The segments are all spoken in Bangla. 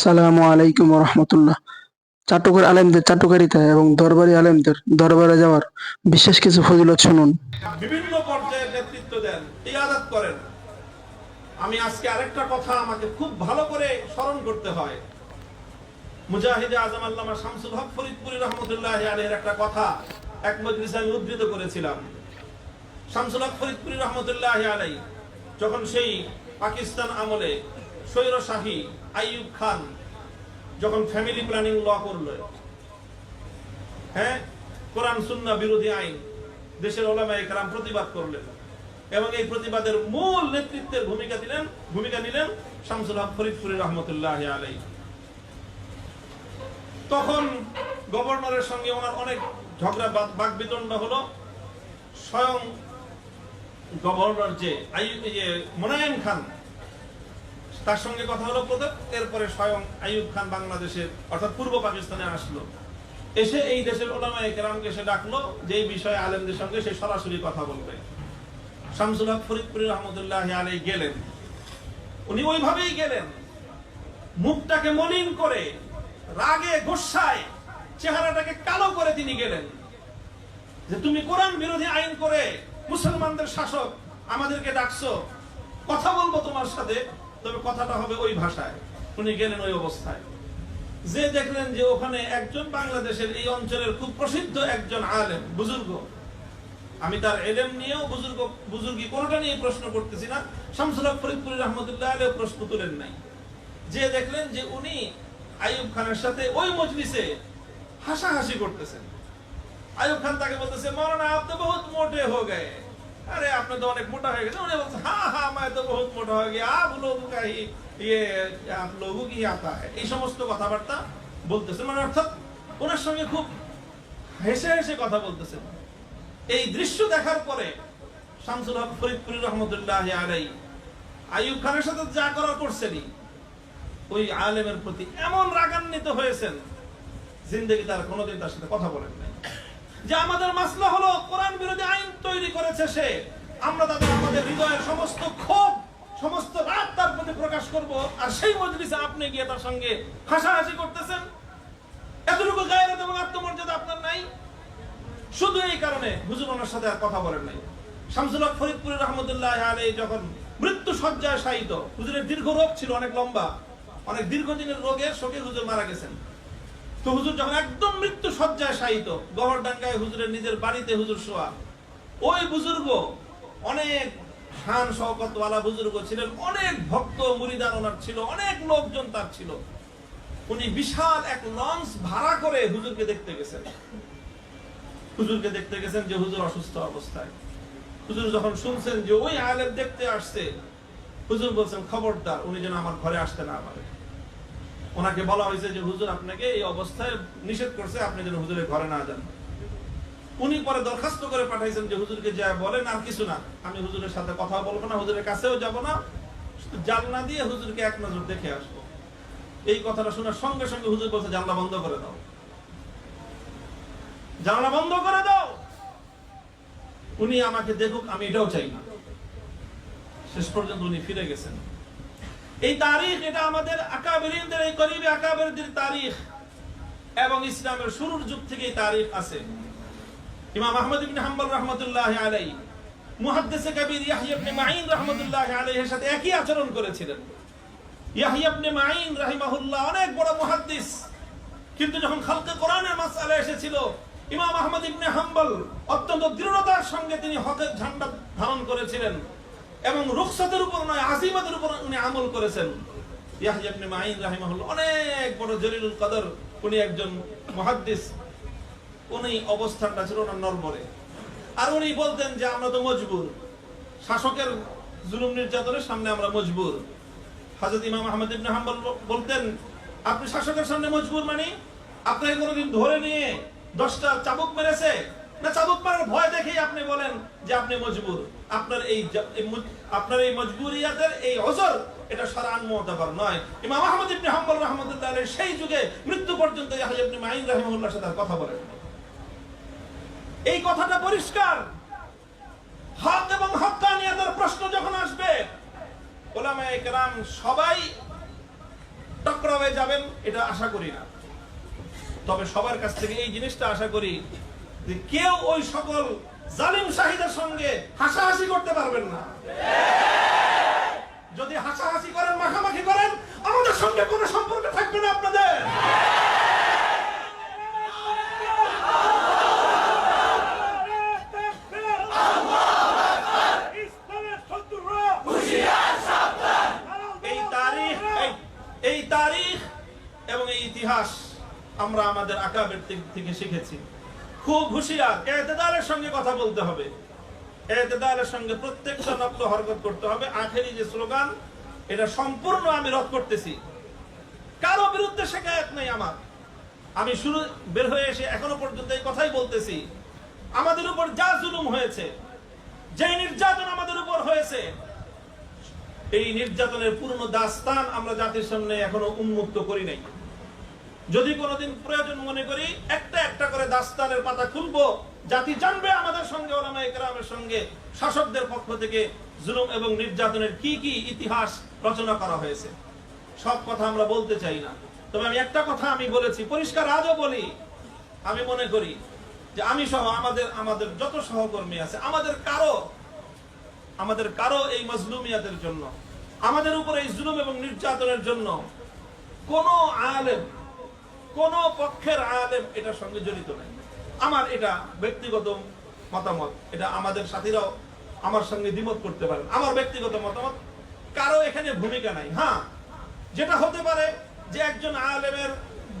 সালামু আলাইকুম রহমতুল্লাহ চাটুকার আলেমদের, চাটুকারিতা এবং দরবারি আলেমদের, দরবারে যাওয়ার বিশেষ কিছু ফজিলত শুনুন। বিভিন্ন পর্যায়ে নেতৃত্ব দেন ইয়াদাত করেন। আমি আজকে আরেকটা কথা আমাকে খুব ভালো করে স্মরণ করতে হয়। মুজাহিদে আজম আল্লামা শামসুল হক ফরিদপুরি রহমতুল্লাহ আলের একটা কথা এক মজলিসে আমি উদ্ধৃত করেছিলাম। শামসুল হক ফরিদপুরি রহমতুল্লাহ আলাই যখন সেই পাকিস্তান আমলে স্বৈরশাহী আইয়ুব খান যখন ফ্যামিলি প্ল্যানিং ল করল হ্যাঁ কোরআন, সুন্নাহ, বিরোধী আইন, দেশের ওলামা একরাম প্রতিবাদ করলেন এবং এই প্রতিবাদের মূল নেতৃত্বের ভূমিকা দিলেন, ভূমিকা নিলেন শামসুল হক ফরিদপুরি রহমতুল্লাহ আলাই তখন গভর্নরের সঙ্গে ওনার অনেক ঝগড়া বাকবিতণ্ড হলো, স্বয়ং গভর্নর যে আইয়ুব যে মোনায়েম খান তার সঙ্গে কথা হলো প্রথম এরপরে স্বয়ং আইয়ুব খান বাংলাদেশের, অর্থাৎ পূর্ব পাকিস্তানে আসলো। এসে এই দেশের ওলামা একরামকে সে ডাকলো যে বিষয়ে আলেমদের সঙ্গে সে সরাসরি কথা বলবে। শামসুল হক ফরিদপুরি রহমতুল্লাহ আলাই গেলেন। উনি ওইভাবেই গেলেন। মুখটাকে মলিন করে, রাগে গোসায় চেহারাটাকে কালো করে তিনি গেলেন। যে তুমি কোরআন বিরোধী আইন করে মুসলমানদের শাসক আমাদেরকে ডাকছো, কথা বলব তোমার সাথে তবে কথাটা হবে ওই ভাষায়। উনি গেলেন ওই অবস্থায়। যে দেখলেন যে ওখানে একজন বাংলাদেশের এই অঞ্চলের খুব প্রসিদ্ধ একজন আলেম, বুজুর্গ। আমি তার এলেম নিয়েও বুজুর্গ, বুজুর্গি কোনোটা নিয়ে প্রশ্ন করতেছি না। শামসুল ফরিদপুরি রহমতুল্লাহ আলেও প্রশ্ন তুলেন নাই। যে দেখলেন যে উনি আইয়ুব খানের সাথে ওই মজলিসে হাসাহাসি করতেছেন। আইয়ুব খান তাকে বলতেছে মরানা আপ তো বহুত মোটে হয়ে গয়ে আরে আপনি তো অনেক মোটা হয়ে গেছে। উনি বলছে হ্যাঁ হ্যাঁ আমার তো বহুত মোটা হয়ে গিয়ে আপ লোগু কাহি ইয়ে আপ লোগু কি আতা এই সমস্ত কথাবার্তা বলতেছেন মানে অর্থাৎ ওনার সঙ্গে খুব হেসে হেসে কথা বলতেছেন। এই দৃশ্য দেখার পরে শামসুল হক ফরিদপুরি রহমতুল্লাহ আলাই আইব খানের সাথে যা করা করছেনি ওই আলেমের প্রতি এমন রাগান্বিত হয়েছেন, জিন্দগি তার কোনোদিন তার সাথে কথা বলেন যে আমাদের মাসলা হলো কোরআন বিরোধী আইন তৈরি করেছে সে। আমরা তাদের আমাদের হৃদয়ের সমস্ত ক্ষোভ, সমস্ত রাগ তার প্রতি প্রকাশ করব, আর সেই মজলিসে আপনি গিয়ে তার সঙ্গে হাসাহাসি করতেছেন। এতটুকু গায়ের এবং আত্মমর্যাদা আপনার নাই। শুধু এই কারণে হুজুর ওনার সাথে আর কথা বলেন নাই। শামসুল হক ফরিদপুরি রহমতুল্লাহ আলী যখন মৃত্যু শয্যায় শায়িত, হুজুরের দীর্ঘ রোগ ছিল, অনেক লম্বা, অনেক দীর্ঘদিনের রোগে শোকে হুজুর মারা গেছেন। তো হুজুর যখন একদম মৃত্যু সজ্জায় শায়িত, গহরডাঙ্গায় হুজুরের নিজের বাড়িতে হুজুর শোয়া, ওই বুজুর্গ অনেক শান শওকতওয়ালা বুজুর্গ ছিলেন, অনেক ভক্ত মুরিদান ওনার ছিল, অনেক লোকজন তার ছিল। উনি বিশাল এক লঞ্চ ভাড়া করে হুজুরকে দেখতে গেছেন। হুজুরকে দেখতে গেছেন যে হুজুর অসুস্থ অবস্থায়। হুজুর যখন শুনছেন যে ওই আলেম দেখতে আসছে, হুজুর বলছেন, খবরদার, উনি যেন আমার ঘরে আসতে না পারে। ওনাকে বলা হয়েছে যে, হুজুর, আপনাকে এই অবস্থায় নিষেধ করছে, আপনি যেন হুজুরের ঘরে না যান। উনি পরে দরখাস্ত করে পাঠাইছেন যে, হুজুরকে যা বলেন, আর কিছু না। আমি হুজুরের সাথে কথা বলব না, হুজুরের কাছেও যাব না। জানলা দিয়ে হুজুরকে এক নজর দেখে আসব। এই কথাটা শোনার সঙ্গে সঙ্গে হুজুর বলছে, জানলা বন্ধ করে দাও। জানলা বন্ধ করে দাও? উনি আমাকে দেখুক, আমি এটাও চাই না। শেষ পর্যন্ত উনি ফিরে গেছেন। এই তারিখ এটা আমাদের আকাবেরিনদের, এই করিবে আকাবেরদের তারিখ। এবং ইসলামের শুরুর যুগ থেকে এই তারিখ আছে। ইমাম আহমদ ইবনে হাম্বল রাহমাতুল্লাহ আলাইহি, মুহাদ্দিসে কবির ইয়াহইয়া ইবনে মাইন রাহমাতুল্লাহ আলাইহির সাথে একই আচরণ করেছিলেন। ইয়াহইয়া ইবনে মাইন রাহিমাহুল্লাহ অনেক বড় মুহাদ্দিস। কিন্তু যখন খালকে কোরআনের মাসআলা এসেছিল, ইমাম আহমদ ইবনে হাম্বল অত্যন্ত দৃঢ়তার সঙ্গে তিনি হকের ঝান্ডা ধারণ করেছিলেন। এবং রুখসাতের উপর নয়, আজিমাতের উপর উনি আমল করেছেন। ইয়াহইয়া ইবনে মাইন রাহিমাহুল্লাহ, অনেক বড় জলিলুল কদর, উনি একজন মুহাদ্দিস। উনি অবস্থানটা ছিল ওনার নরবরে। আর উনি বলতেন যে, আমরা তো মজবুর। শাসকের জুলুম নির্যাতনের সামনে আমরা মজবুর। হাজরত ইমাম আহমদ ইবনে হাম্বল বলতেন, আপনি শাসকের সামনে মজবুর মানে আপনাকে কোনোদিন ধরে নিয়ে দশটা চাবুক মেরেছে না ভয় দেখেই আপনি বলেন যে আপনি মজবুর। আপনার এই আপনার এই এই অজর এটা নয়। ইমাম আহমদ ইবনে হাম্বল রাহমাতুল্লাহ সেই যুগে মৃত্যু পর্যন্ত ইয়াহইয়া ইবনে মাইন সাথে কথা বলেন এই কথাটা পরিষ্কার। হক এবং হক্কানিয়াতের প্রশ্ন যখন আসবে সবাই টকরাবে যাবেন, এটা আশা করি না। তবে সবার কাছ থেকে এই জিনিসটা আশা করি কেউ ওই সকল জালিম শাহিদের সঙ্গে হাসাহাসি করতে পারবেন না। যদি হাসাহাসি করেন, মাখামাখি করেন, আমাদের সঙ্গে কোনো সম্পর্ক থাকবে না আপনাদের। এই তারিখ এবং এই ইতিহাস আমরা আমাদের আঁকা দিক থেকে শিখেছি। খুব হুঁশিয়ার, এতেদারের সঙ্গে কথা বলতে হবে। এতেদারের সঙ্গে প্রত্যেকটা নক্ত হরকত করতে হবে। আখেরি যে স্লোগান, এটা সম্পূর্ণ আমি রদ করতেছি। কারও বিরুদ্ধে শেখায়ত নেই আমার। আমি শুরু, বের হয়ে এসে এখনও পর্যন্ত এই কথাই বলতেছি। আমাদের উপর যা জুলুম হয়েছে যে নির্যাতন আমাদের উপর হয়েছে, এই নির্যাতনের পুরনো দাস্তান আমরা জাতির সামনে এখনও উন্মুক্ত করি নাই। যদি কোনোদিন প্রয়োজন মনে করি, একটা একটা করে দাস্তানের পাতা খুলবো। জাতি জানবে আমাদের সঙ্গে ওলামা একরামের সঙ্গে। শাসকদের পক্ষ থেকে জুলুম এবং নির্যাতনের কি কি ইতিহাস রচনা করা হয়েছে। সব কথা আমরা বলতে চাই না। তবে আমি একটা কথা আমি বলেছি, পরিষ্কার আজও বলি। আমি মনে করি যে আমি সহ আমাদের আমাদের যত সহকর্মী আছে, আমাদের কারও আমাদের কারও এই মজলুমিয়াতের জন্য, আমাদের উপর এই জুলুম এবং নির্যাতনের জন্য কোন আলেম কোন পক্ষের আলেম এটার সঙ্গে জড়িত নাই। আমার এটা ব্যক্তিগত মতামত, এটা আমাদের সাথীরাও আমার সঙ্গে দ্বিমত করতে পারেন। আমার ব্যক্তিগত মতামত, কারও এখানে ভূমিকা নাই। হ্যাঁ যেটা হতে পারে যে একজন আলেমের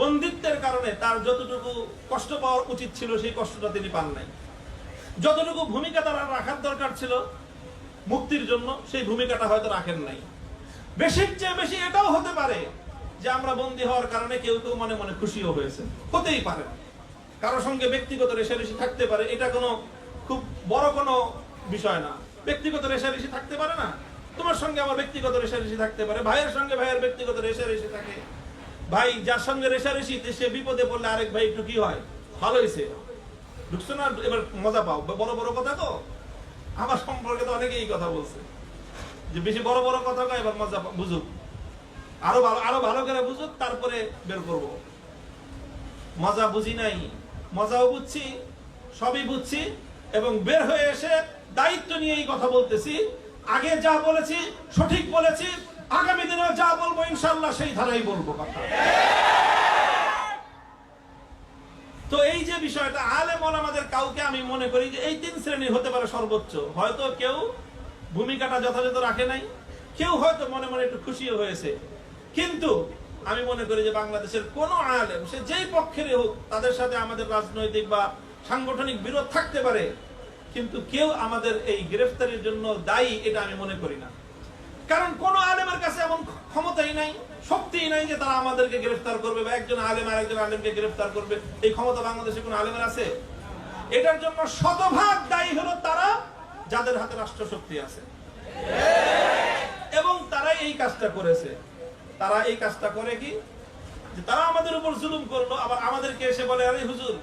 বন্দিত্বের কারণে তার যতটুকু কষ্ট পাওয়ার উচিত ছিল, সেই কষ্টটা তিনি পান নাই। যতটুকু ভূমিকা তারা রাখার দরকার ছিল মুক্তির জন্য, সেই ভূমিকাটা হয়তো রাখেন নাই। বেশির চেয়ে বেশি এটাও হতে পারে যে আমরা বন্দী হওয়ার কারণে কেউ কেউ মনে মনে খুশিও হয়েছে। হতেই পারে কারও সঙ্গে ব্যক্তিগত রেশারেশি থাকতে পারে, এটা কোনো খুব বড় কোনো বিষয় না। ব্যক্তিগত রেশারেশি থাকতে পারে না। তোমার সঙ্গে আমার ব্যক্তিগত রেশারেশি থাকতে পারে। ভাইয়ের সঙ্গে ভাইয়ের ব্যক্তিগত রেশারেশি থাকে। ভাই, যার সঙ্গে রেশারেশি সে বিপদে পড়লে আরেক ভাই একটু কি হয়? ভালো হয়েছে। ঢুকছো না? এবার মজা পাও। বড় বড় কথা তো? আমার সম্পর্কে তো অনেকেই কথা বলছে। যে বেশি বড় বড় কথা কয়, এবার মজা বুঝুক। আরও ভালো আরও ভালো করে বুঝুক, তারপরে বের করব। মজা বুঝি নাই। মজাও বুঝছি, সবই বুঝছি, এবং বের হয়ে এসে দায়িত্ব নিয়ে এই কথা বলতেছি। আগে যা বলেছি, সঠিক বলেছি, আগামী দিনে যা বলব ইনশাল্লাহ সেই ধারাই বলব কথা। তো এই যে বিষয়টা আলে আলেম আমাদের কাউকে আমি মনে করি যে এই তিন শ্রেণির হতে পারে সর্বোচ্চ। হয়তো কেউ ভূমিকাটা যথাযথ রাখে নাই, কেউ হয়তো মনে মনে একটু খুশিও হয়েছে। কিন্তু আমি মনে করি যে বাংলাদেশের কোন আলেম, সে যেই পক্ষেরই হোক, তাদের সাথে আমাদের রাজনৈতিক বা সাংগঠনিক বিরোধ থাকতে পারে, কিন্তু কেউ আমাদের এই গ্রেফতারির জন্য দায়ী, এটা আমি মনে করি না। কারণ কোন আলেমের কাছে এমন ক্ষমতাই নাই, শক্তিই নাই যে তারা আমাদেরকে গ্রেফতার করবে বা একজন আলেম আর একজন আলেমকে গ্রেফতার করবে। এই ক্ষমতা বাংলাদেশে কোন আলেমের আছে? এটার জন্য শতভাগ দায়ী হলো তারা যাদের হাতে রাষ্ট্র শক্তি আছে। এবং তারাই এই কাজটা করেছে। তারা এই কাজটা করে কি? তারা আমাদের উপর জুলুম করল, আবার আমাদেরকে এসে বলে, আরে হুজুর,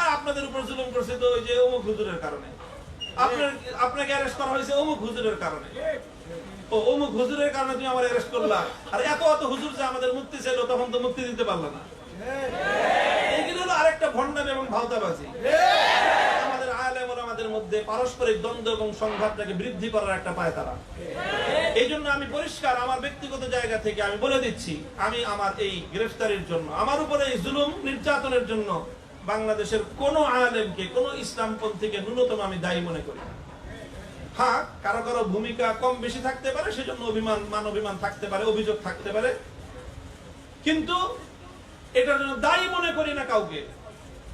আর আপনাদের উপর জুলুম করছে তো ওই যে অমুক হুজুরের কারণে। আপনার, আপনাকে অ্যারেস্ট করা হয়েছে অমুক হুজুরের কারণে। ও, অমুক হুজুরের কারণে তুমি আমার অ্যারেস্ট করলা। আর এত এত হুজুর যে আমাদের মুক্তি ছিল তখন তো মুক্তি দিতে পারল না। এইগুলো হলো আরেকটা ভণ্ডামি এবং ভাওতাবাজি। আমাদের আলেম আমাদের মধ্যে পারস্পরিক দ্বন্দ্ব এবং সংঘাতটাকে বৃদ্ধি করার একটা পায় তারা। এই জন্য আমি পরিষ্কার আমার ব্যক্তিগত জায়গা থেকে আমি বলে দিচ্ছি, আমি আমার এই গ্রেফতারির জন্য, আমার উপরে এই জুলুম নির্যাতনের জন্য বাংলাদেশের কোন আলেমকে, কোন ইসলামপন্থীকে ন্যূনতম আমি দায়ী মনে করি। হ্যাঁ কারও কারও ভূমিকা কম বেশি থাকতে পারে, সেজন্য অভিমান, মান অভিমান থাকতে পারে, অভিযোগ থাকতে পারে। কিন্তু এটার জন্য দায়ী মনে করি না কাউকে।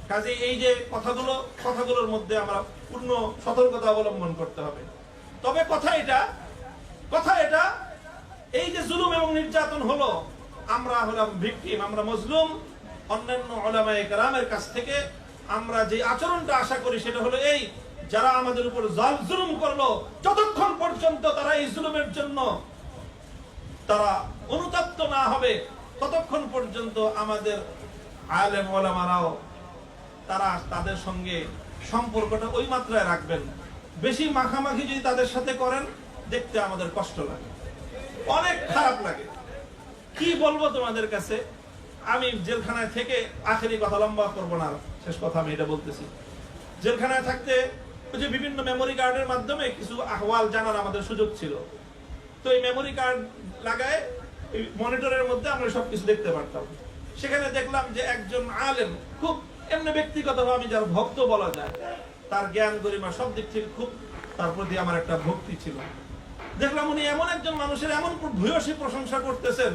কাজে এই যে কথাগুলো, কথাগুলোর মধ্যে আমরা পূর্ণ সতর্কতা অবলম্বন করতে হবে। তবে কথা এটা কথা এটা। এই যে জুলুম এবং নির্যাতন হলো, আমরা হলাম ভিকটিম, আমরা মজলুম। অন্যান্য ওলামায়ে কেরামের কাছ থেকে আমরা যে আচরণটা আশা করি সেটা হলো এই, যারা আমাদের উপর জাল জুলুম করল, যতক্ষণ পর্যন্ত তারা এই জুলুমের জন্য তারা অনুতপ্ত না হবে, ততক্ষণ পর্যন্ত আমাদের আলেম ওলামারাও তারা তাদের সঙ্গে সম্পর্কটা ওই মাত্রায় রাখবেন। বেশি মাখামাখি যদি তাদের সাথে করেন দেখতে আমাদের কষ্ট লাগে। অনেক খারাপ লাগে। কি বলব তোমাদের কাছে? আমি জেলখানায় থেকে আখেরি কথা লম্বা করব না শেষ কথা আমি এটা বলতেছি। জেলখানায় থাকতে ওই যে বিভিন্ন মেমোরি কার্ডের মাধ্যমে কিছু আহওয়াল জানার আমাদের সুযোগ ছিল। তো এই মেমোরি কার্ড লাগায় মনিটরের মধ্যে আমরা সবকিছু দেখতে পারতাম। সেখানে দেখলাম যে একজন আলেম, খুব এমনি ব্যক্তিগতভাবে আমি যার ভক্ত বলা যায়, তার জ্ঞান গরিমা সব দিক থেকে খুব তার প্রতি আমার একটা ভক্তি ছিল। দেখলাম উনি এমন একজন মানুষের এমন ভূয়সী প্রশংসা করতেছেন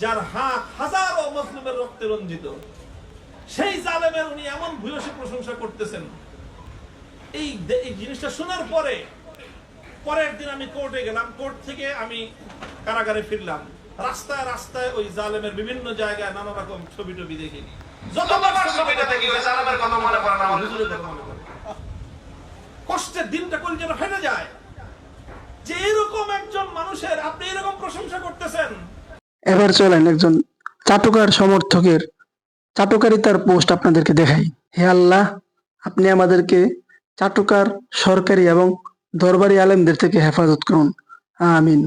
যার হাত হাজারো মুসলিমের রক্তে রঞ্জিত। সেই জালেমের উনি এমন ভূয়সী প্রশংসা করতেছেন। এই এই জিনিসটা শোনার পরে পরের দিন আমি কোর্টে গেলাম। কোর্ট থেকে আমি কারাগারে ফিরলাম। রাস্তায় রাস্তায় ওই জালেমের বিভিন্ন জায়গায় নানা রকম ছবি টবি দেখি যতবার ছবিটা দেখি ওই জালেমের কথা পড়ে না আমার। হুজুরের কথা পড়ে। কষ্টের দিনটা কলজেটা ফেটে যায়। যে এরকম একজন মানুষের আপনি এরকম প্রশংসা করতেছেন। এবার চলেন একজন চাটুকার সমর্থকের চাটুকারিতার পোস্ট আপনাদেরকে দেখাই। হে আল্লাহ, আপনি আমাদেরকে চাটুকার সরকারি এবং দরবারি আলেমদের থেকে হেফাজত করুন। আমিন।